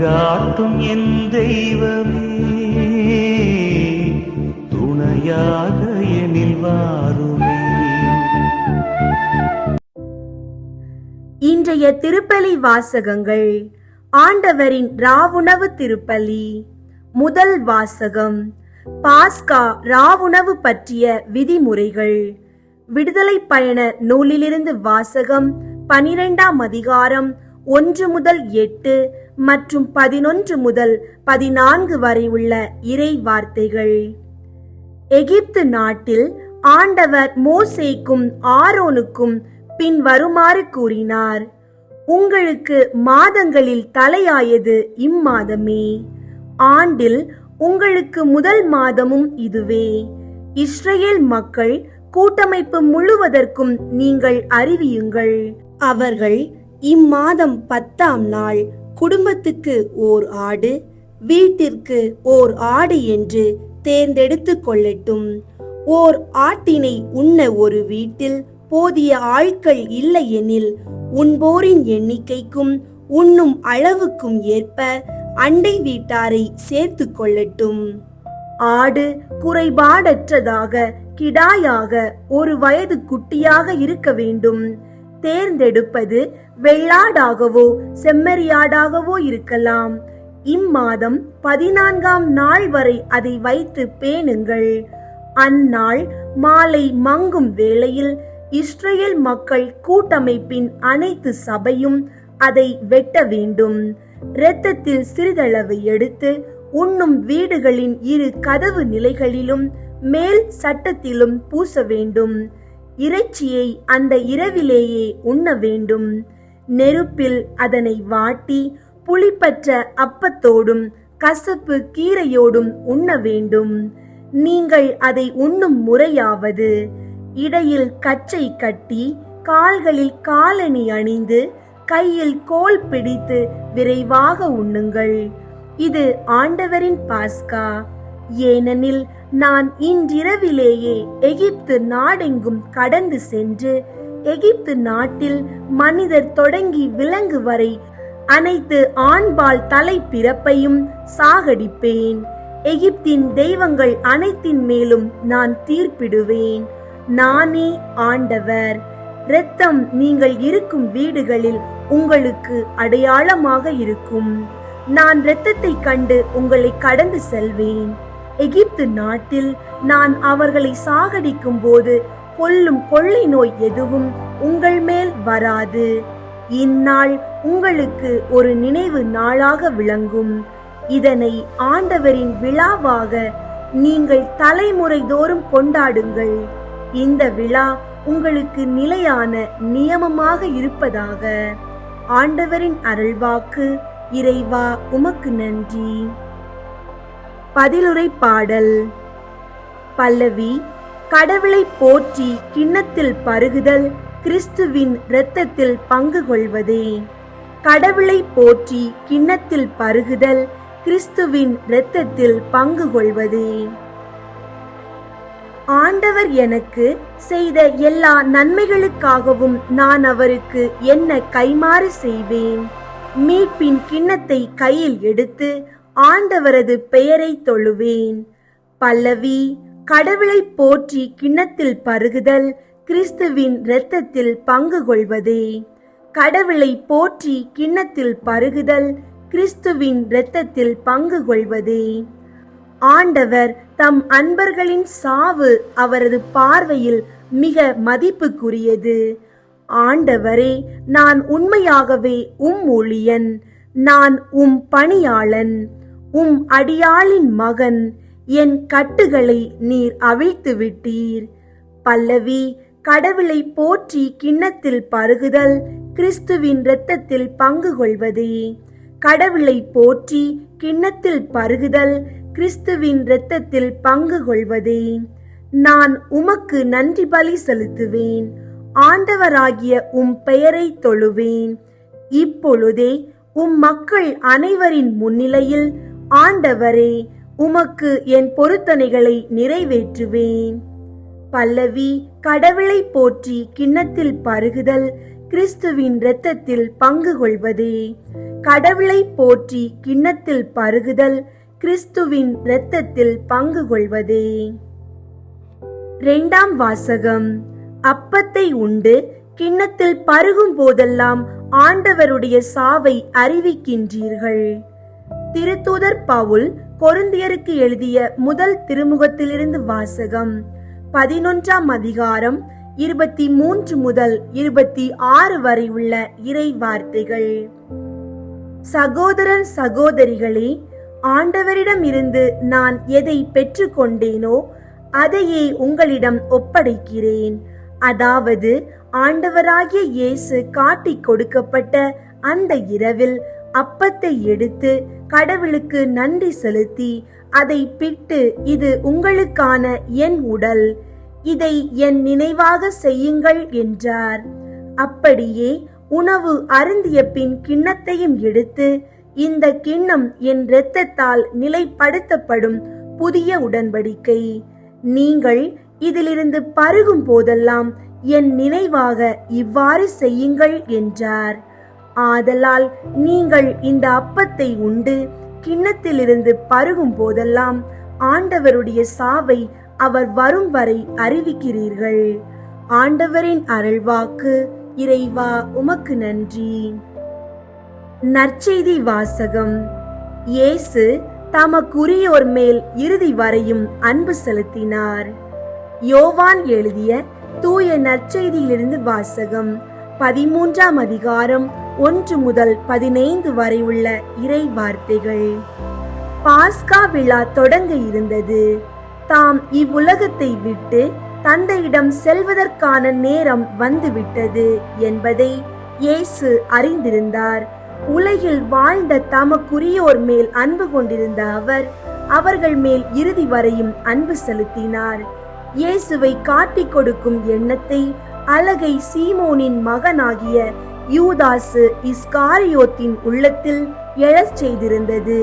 வழிகாட்டும் என் தெய்வமே துணையாக எனில் வாருமே. இன்றைய திருப்பலி வாசகங்கள் ஆண்டவரின் ராவுணவு திருப்பலி. முதல் வாசகம் பாஸ்கா ராவுணவு பற்றிய விதிமுறைகள். விடுதலை பயண நூலிலிருந்து வாசகம் பனிரெண்டாம் அதிகாரம் ஒன்று முதல் எட்டு மற்றும் பதினொன்று முதல் பதினான்கு வரை உள்ள இறை வார்த்தைகள் எகிப்து நாட்டில் ஆண்டவர் மோசேக்கும் ஆரோனுக்கும் பின் வருமாறு கூறினார் உங்களுக்கு மாதங்களில் தலையாயது இம்மாதமே. ஆண்டில் உங்களுக்கு முதல் மாதமும் இதுவே. இஸ்ரேல் மக்கள் கூட்டமைப்பு முழுவதற்கும் நீங்கள் அறிவியுங்கள். அவர்கள் இம்மாதம் பத்தாம் நாள் குடும்பத்துக்கு ஓர் ஆடு வீட்டிற்கு ஓர் ஆடு என்று தேர்ந்தெடுத்து கொள்ளட்டும். ஓர் ஆட்டினை உண்ண ஒரு வீட்டில் போதிய ஆட்கள் இல்லை எனில் உண்போரின் எண்ணிக்கைக்கும் உண்ணும் அளவுக்கும் ஏற்ப அண்டை வீட்டாரை சேர்த்து கொள்ளட்டும். ஆடு குறைபாடற்றதாக கிடாயாக ஒரு வயது குட்டியாக இருக்க வேண்டும். தேர்ந்தெடுப்பது வெள்ளாடாகவோ செம்மறியாடாகவோ இருக்கலாம். இம்மாதம் பதினான்காம் நாள் வரை அதை வைத்து பேணுங்கள். அந்நாள் மாலை மங்கும் வேளையில் இஸ்ரேல் மக்கள் கூட்டமைப்பின் அனைத்து சபையும் அதை வெட்ட வேண்டும். இரத்தத்தில் சிறிதளவு எடுத்து உண்ணும் வீடுகளின் இரு கதவு நிலைகளிலும் மேல் சட்டத்திலும் பூச வேண்டும். இறைச்சியை அந்த இரவிலேயே உண்ண வேண்டும். நெருப்பில் அதனை வாட்டி புளிப்பற்ற அப்பத்தோடும் கசப்பு கீரையோடும் உண்ண வேண்டும். நீங்கள் அதை உண்ணும் முறையாவது. இடையில் கச்சை கட்டி கால்களில் காலணி அணிந்து கையில் கோல் பிடித்து விரைவாக உண்ணுங்கள். இது ஆண்டவரின் பாஸ்கா. ஏனெனில் நான் இன்றிரவிலேயே எகிப்து நாடெங்கும் கடந்து சென்று எகிப்து நாட்டில் மனிதர் தொடங்கி விலங்கு வரை அனைத்து ஆண்பால் தலை பிறப்பையும் சாகடிப்பேன். எகிப்தின் தெய்வங்கள் அனைத்தின் மேலும் நான் தீர்ப்பிடுவேன். நானே ஆண்டவர். இரத்தம் நீங்கள் இருக்கும் வீடுகளில் உங்களுக்கு அடையாளமாக இருக்கும். நான் இரத்தத்தை கண்டு உங்களை கடந்து செல்வேன். எகிப்து நாட்டில் நான் அவர்களை சாகடிக்கும் போது கொல்லும் கொள்ளை நோய் எதுவும் உங்கள் மேல் வராது. இந்நாள் உங்களுக்கு ஒரு நினைவு நாளாக விளங்கும். இதனை ஆண்டவரின் விழாவாக நீங்கள் தலைமுறை தோறும் கொண்டாடுங்கள். இந்த விழா உங்களுக்கு நிலையான நியமமாக இருப்பதாக ஆண்டவரின் அருள்வாக்கு இறைவா உமக்கு நன்றி. பதிலுரை பாடல் பல்லவி கடவுளை போற்றி கிண்ணத்தில் பருகுதல் கிறிஸ்துவின் இரத்தத்தில் பங்கு கொள்வதே. கடவுளை போற்றி கிண்ணத்தில் பருகுதல் கிறிஸ்துவின் இரத்தத்தில் பங்கு கொள்வதே. ஆண்டவர் எனக்கு செய்த எல்லா நன்மைகளுக்காகவும் நான் அவருக்கு என்ன கைமாறு செய்வேன்? மீட்பின் கிண்ணத்தை கையில் எடுத்து ஆண்டவரது பெயரை தொழுவேன். பல்லவி கடவுளை போற்றி கிண்ணத்தில் பருகுதல் கிறிஸ்துவின் இரத்தத்தில் பங்கு கொள்வதே. கடவுளை போற்றி கிண்ணத்தில் பருகுதல் கிறிஸ்துவின் இரத்தத்தில் பங்கு கொள்வதே. ஆண்டவர் தம் அன்பர்களின் சாவு அவரது பார்வையில் மிக மதிப்புக்குரியது. ஆண்டவரே நான் உண்மையாகவே உம் ஊழியன். நான் உம் பணியாளன். உம் அடியாளின் மகன். என் கட்டுகளை நீர் அவிழ்த்து விட்டீர். பல்லவி கடவுளை போற்றி கிண்ணத்தில் பருகுதல் கிறிஸ்துவின் இரத்தத்தில் பங்கு கொள்வதே. கடவுளை போற்றி கிண்ணத்தில் பருகுதல் கிறிஸ்துவின் இரத்தத்தில் பங்கு கொள்வதே. நான் உமக்கு நன்றி பலி செலுத்துவேன். ஆண்டவராகிய உம் பெயரை தொழுவேன். இப்பொழுதே உம் மக்கள் அனைவரின் முன்னிலையில் ஆண்டவரே உமக்கு என் பொருத்தனைகளை நிறைவேற்றுவேன். பல்லவி கடவுளை போற்றி கிண்ணத்தில் பருகுதல் கிறிஸ்துவின் இரத்தத்தில் பங்கு கொள்வதே. கடவுளை போற்றி கிண்ணத்தில் பருகுதல் கிறிஸ்துவின் இரத்தத்தில் பங்கு கொள்வதே. இரண்டாம் வாசகம். அப்பத்தை உண்டு கிண்ணத்தில் பருகும் போதெல்லாம் ஆண்டவருடைய சாவை அறிவிக்கின்றீர்கள். திருத்தூதர் பவுல் கொருந்தியருக்கு எழுதிய முதல் திருமுகத்திலிருந்து வாசகம். பதினொன்றாம் அதிகாரம் இருபத்தி மூன்று முதல் இருபத்தி ஆறு வரை உள்ள இறை வார்த்தைகள். சகோதரர் சகோதரிகளே ஆண்டவரிடம் இருந்து நான் எதை பெற்றுக்கொண்டேனோ அதையே உங்களிடம் ஒப்படைக்கிறேன். அதாவது ஆண்டவராகிய இயேசு காட்டிக் கொடுக்கப்பட்ட அந்த இரவில் அப்பத்தை எடுத்து கடவுளுக்கு நன்றி செலுத்தி அதை பிட்டு இது உங்களுக்கான என் உடல். இதை என் நினைவாக செய்யுங்கள் என்றார். அப்படியே உணவு அருந்திய பின் கிண்ணத்தையும் எடுத்து இந்த கிண்ணம் என் இரத்தத்தால் நிலைப்படுத்தப்படும் புதிய உடன்படிக்கை. நீங்கள் இதிலிருந்து பருகும் போதெல்லாம் என் நினைவாக இவ்வாறு செய்யுங்கள் என்றார். ஆதலால் நீங்கள் இந்த அப்பத்தை உண்டு. கிண்ணத்திலிருந்து பருகும் போதெல்லாம் ஆண்டவருடைய சாவை அவர் வரும் வரை அறிவிக்கிறீர்கள். ஆண்டவரின் அருள்வாக்கு இறைவா உமக்கு நன்றி. நற்செய்தி வாசகம். இயேசு தமக்குரியோர் மேல் இறுதி வரையும் அன்பு செலுத்தினார். யோவான் எழுதிய தூய நற்செய்தியிலிருந்து வாசகம். பதிமூன்றாம் அதிகாரம் ஒன்று முதல் பதினைந்து வரை உள்ள இறை வார்த்தைகள். பாஸ்கா விழா தொடங்க இருந்தது. தாம் இவ்வுலகத்தை விட்டு தந்தையிடம் செல்வதற்கான நேரம் வந்துவிட்டது என்பதை இயேசு அறிந்திருந்தார். உலகில் வாழ்ந்த தமக்குரியோர் மேல் அன்பு கொண்டிருந்த அவர் அவர்கள் மேல் இறுதி வரையும் அன்பு செலுத்தினார். இயேசுவை காட்டிக் கொடுக்கும் எண்ணத்தை அழகை சீமோனின் மகனாகிய யூதாசு இஸ்காரியோத்தின் உள்ளத்தில் எழச் செய்திருந்தது.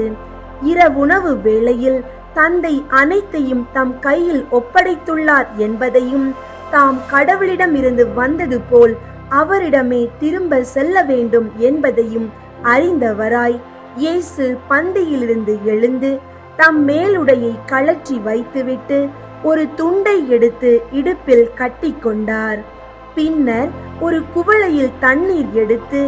இரவுணவு வேளையில் தந்தை அனைத்தையும் தம் கையில் ஒப்படைத்துள்ளார் என்பதையும் தாம் கடவுளிடமிருந்து வந்தது போல் அவரிடமே திரும்ப செல்ல வேண்டும் என்பதையும் அறிந்தவராய் இயேசு பந்தியிலிருந்து எழுந்து தம் மேலுடையை கழற்றி வைத்துவிட்டு ஒரு துண்டை எடுத்து இடுப்பில் கட்டிக்கொண்டார். பின்னர் ஒரு குவளையில் தண்ணீர் எடுத்து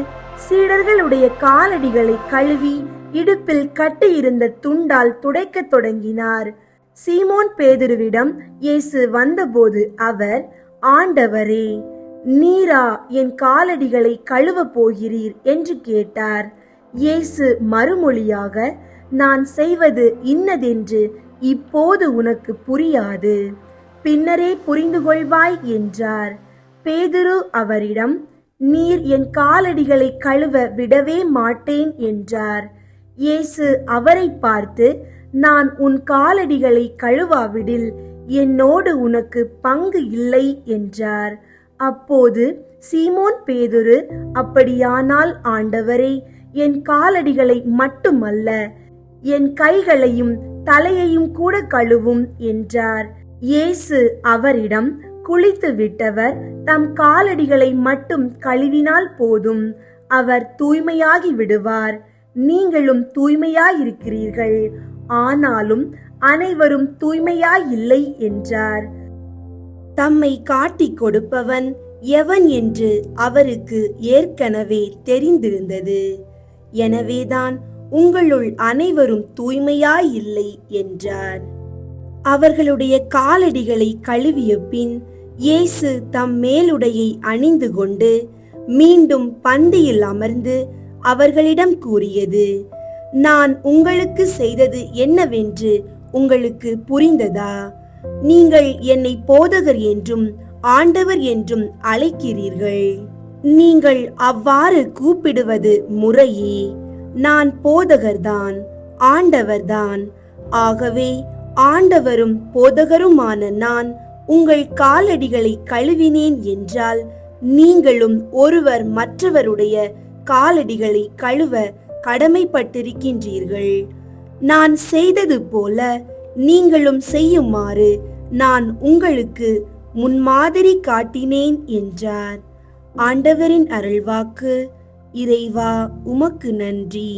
சீடர்களுடைய காலடிகளை கழுவி இடுப்பில் கட்டியிருந்த துண்டால் துடைக்கத் தொடங்கினார். சீமோன் பேதுருவிடம் இயேசு வந்தபோது அவர் ஆண்டவரே நீரா என் காலடிகளை கழுவப் போகிறீர் என்று கேட்டார். இயேசு மறுமொழியாக நான் செய்வது இன்னதென்று இப்போது உனக்கு புரியாது. பின்னரே புரிந்து கொள்வாய் என்றார். பேதுரு அவரிடம் நீர் என் காலடிகளை கழுவ விடவே மாட்டேன் என்றார். இயேசு அவரை பார்த்து நான் உன் காலடிகளை கழுவாவிடில் என்னோடு உனக்கு பங்கு இல்லை என்றார். அப்போது சீமோன் பேதுரு அப்படியானால் ஆண்டவரே என் காலடிகளை மட்டுமல்ல என் கைகளையும் தலையையும் கூட கழுவும் என்றார். இயேசு அவரிடம் குளித்து விட்டவர் தம் காலடிகளை மட்டும் கழுவினால் போதும். அவர் தூய்மையாகி விடுவார். நீங்களும் தூய்மையாயிருக்கிறீர்கள். ஆனாலும் அனைவரும் தூய்மையாயில்லை என்றார். தம்மை காட்டிக் கொடுப்பவன் எவன் என்று அவருக்கு ஏற்கனவே தெரிந்திருந்தது. எனவேதான் உங்களுள் அனைவரும் தூய்மையாயில்லை என்றார். அவர்களுடைய காலடிகளை கழுவிய பின் இயேசு தம் மேலுடையை அணிந்து கொண்டு மீண்டும் பந்தியில் அமர்ந்து அவர்களிடம் கூறியது நான் உங்களுக்கு செய்தது என்னவென்று உங்களுக்கு புரிந்ததா? நீங்கள் என்னை போதகர் என்றும் ஆண்டவர் என்றும் அழைக்கிறீர்கள். நீங்கள் அவ்வாறு கூப்பிடுவது முறையே. நான் போதகர்தான் ஆண்டவர்தான். ஆகவே ஆண்டவரும் போதகருமான நான் உங்கள் காலடிகளை கழுவினேன் என்றால் நீங்களும் ஒருவர் மற்றவருடைய காலடிகளை கழுவ கடமைப்பட்டிருக்கின்றீர்கள். நான் செய்தது போல நீங்களும் செய்யுமாறு நான் உங்களுக்கு முன்மாதிரி காட்டினேன் என்றார். ஆண்டவரின் அருள்வாக்கு இறைவா உமக்கு நன்றி.